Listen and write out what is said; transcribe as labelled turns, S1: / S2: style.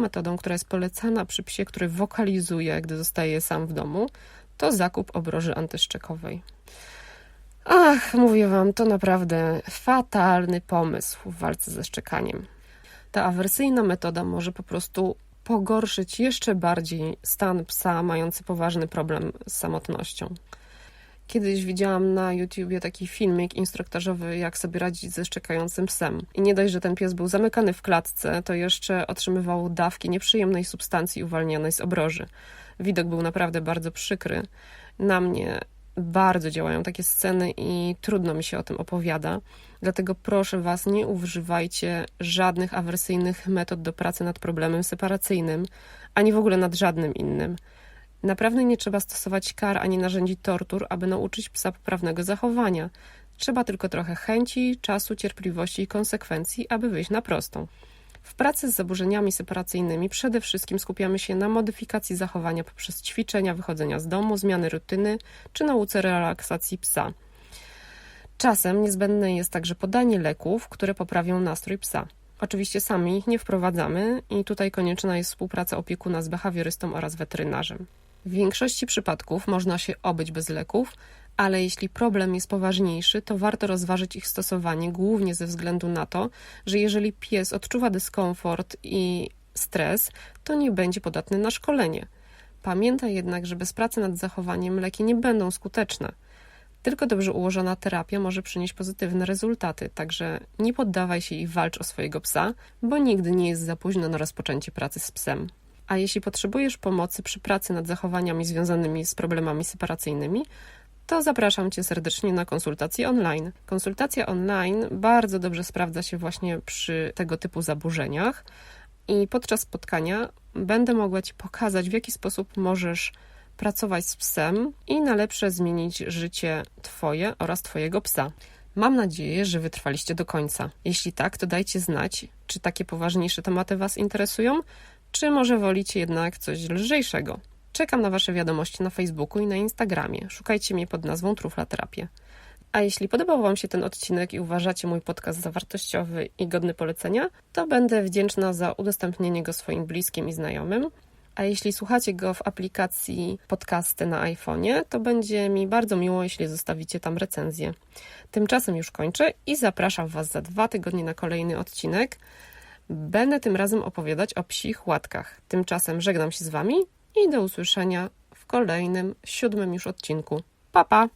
S1: Metodą, która jest polecana przy psie, który wokalizuje, gdy zostaje sam w domu, to zakup obroży antyszczekowej. Ach, mówię wam, to naprawdę fatalny pomysł w walce ze szczekaniem. Ta awersyjna metoda może po prostu pogorszyć jeszcze bardziej stan psa mający poważny problem z samotnością. Kiedyś widziałam na YouTubie taki filmik instruktażowy, jak sobie radzić ze szczekającym psem. I nie dość, że ten pies był zamykany w klatce, to jeszcze otrzymywał dawki nieprzyjemnej substancji uwalnianej z obroży. Widok był naprawdę bardzo przykry. Na mnie bardzo działają takie sceny i trudno mi się o tym opowiada. Dlatego proszę Was, nie używajcie żadnych awersyjnych metod do pracy nad problemem separacyjnym, ani w ogóle nad żadnym innym. Naprawdę nie trzeba stosować kar ani narzędzi tortur, aby nauczyć psa poprawnego zachowania. Trzeba tylko trochę chęci, czasu, cierpliwości i konsekwencji, aby wyjść na prostą. W pracy z zaburzeniami separacyjnymi przede wszystkim skupiamy się na modyfikacji zachowania poprzez ćwiczenia wychodzenia z domu, zmiany rutyny czy nauce relaksacji psa. Czasem niezbędne jest także podanie leków, które poprawią nastrój psa. Oczywiście sami ich nie wprowadzamy i tutaj konieczna jest współpraca opiekuna z behawiorystą oraz weterynarzem. W większości przypadków można się obyć bez leków, ale jeśli problem jest poważniejszy, to warto rozważyć ich stosowanie, głównie ze względu na to, że jeżeli pies odczuwa dyskomfort i stres, to nie będzie podatny na szkolenie. Pamiętaj jednak, że bez pracy nad zachowaniem leki nie będą skuteczne. Tylko dobrze ułożona terapia może przynieść pozytywne rezultaty, także nie poddawaj się i walcz o swojego psa, bo nigdy nie jest za późno na rozpoczęcie pracy z psem. A jeśli potrzebujesz pomocy przy pracy nad zachowaniami związanymi z problemami separacyjnymi, to zapraszam Cię serdecznie na konsultację online. Konsultacja online bardzo dobrze sprawdza się właśnie przy tego typu zaburzeniach i podczas spotkania będę mogła Ci pokazać, w jaki sposób możesz pracować z psem i na lepsze zmienić życie Twoje oraz Twojego psa. Mam nadzieję, że wytrwaliście do końca. Jeśli tak, to dajcie znać, czy takie poważniejsze tematy Was interesują, czy może wolicie jednak coś lżejszego. Czekam na Wasze wiadomości na Facebooku i na Instagramie. Szukajcie mnie pod nazwą Trufla Terapię. A jeśli podobał Wam się ten odcinek i uważacie mój podcast za wartościowy i godny polecenia, to będę wdzięczna za udostępnienie go swoim bliskim i znajomym. A jeśli słuchacie go w aplikacji podcasty na iPhone'ie, to będzie mi bardzo miło, jeśli zostawicie tam recenzję. Tymczasem już kończę i zapraszam Was za dwa tygodnie na kolejny odcinek. Będę tym razem opowiadać o psich łatkach. Tymczasem żegnam się z Wami i do usłyszenia w kolejnym, siódmym już odcinku. Pa, pa!